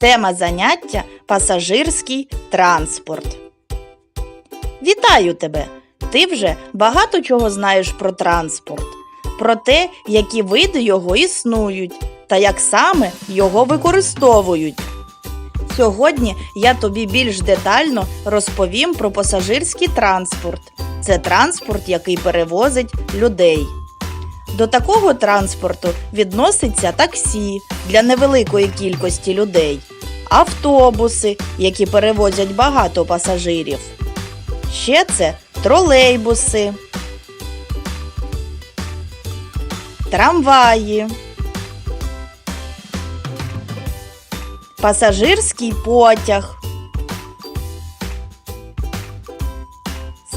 Тема заняття пасажирський транспорт. Вітаю тебе! Ти вже багато чого знаєш про транспорт, про те, які види його існують та як саме його використовують. Сьогодні я тобі більш детально розповім про пасажирський транспорт. Це транспорт, який перевозить людей. До такого транспорту відноситься таксі для невеликої кількості людей, автобуси, які перевозять багато пасажирів. Ще це тролейбуси, трамваї, пасажирський потяг,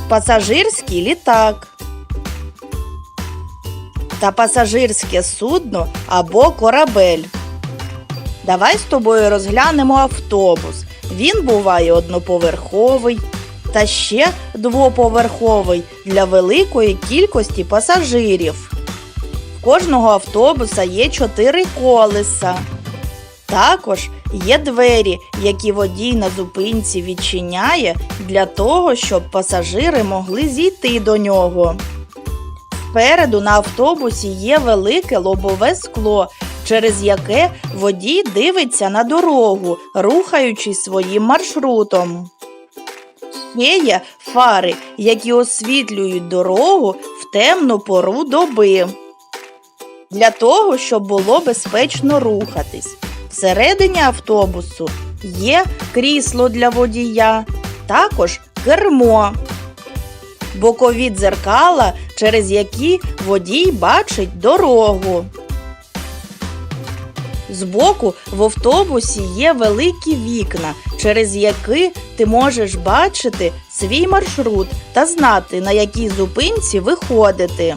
пасажирський літак та пасажирське судно або корабель. Давай з тобою розглянемо автобус. Він буває одноповерховий та ще двоповерховий для великої кількості пасажирів. В кожного автобуса є чотири колеса. Також є двері, які водій на зупинці відчиняє для того, щоб пасажири могли зійти до нього. Спереду на автобусі є велике лобове скло, через яке водій дивиться на дорогу, рухаючись своїм маршрутом. Ще є фари, які освітлюють дорогу в темну пору доби. Для того, щоб було безпечно рухатись. Всередині автобусу є крісло для водія, також кермо бокові дзеркала, через які водій бачить дорогу. Збоку в автобусі є великі вікна, через які ти можеш бачити свій маршрут та знати, на якій зупинці виходити.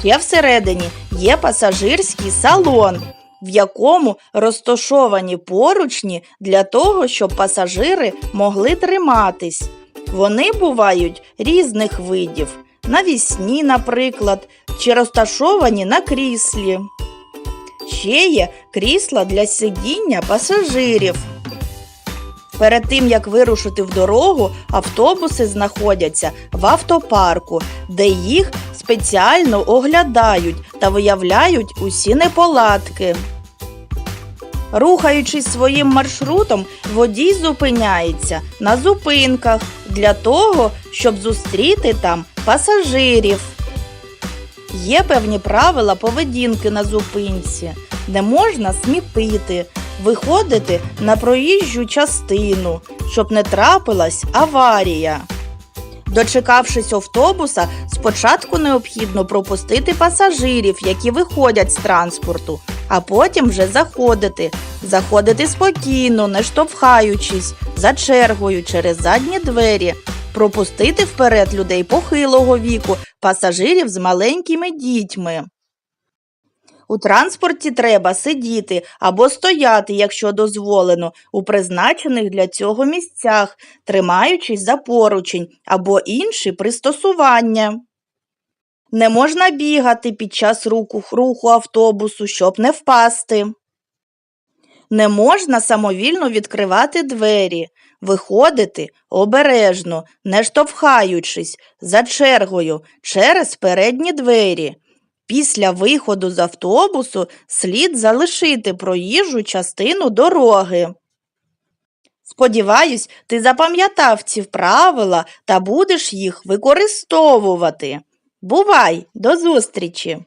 Ще всередині є пасажирський салон, в якому розташовані поручні для того, щоб пасажири могли триматись. Вони бувають різних видів, навісні, наприклад, чи розташовані на кріслі. Ще є крісла для сидіння пасажирів. Перед тим як вирушити в дорогу, автобуси знаходяться в автопарку, де їх спеціально оглядають та виявляють усі неполадки. Рухаючись своїм маршрутом, водій зупиняється на зупинках для того, щоб зустріти там пасажирів. Є певні правила поведінки на зупинці, не можна смітити, виходити на проїжджу частину, щоб не трапилась аварія. Дочекавшись автобуса, спочатку необхідно пропустити пасажирів, які виходять з транспорту, а потім вже заходити. Заходити спокійно, не штовхаючись, за чергою через задні двері, пропустити вперед людей похилого віку, пасажирів з маленькими дітьми. У транспорті треба сидіти або стояти, якщо дозволено, у призначених для цього місцях, тримаючись за поручень або інші пристосування. Не можна бігати під час руху, руху автобусу, щоб не впасти. Не можна самовільно відкривати двері, виходити обережно, не штовхаючись, за чергою через передні двері. Після виходу з автобусу слід залишити проїжджу частину дороги. Сподіваюсь, ти запам'ятав ці правила та будеш їх використовувати. Бувай, до зустрічі!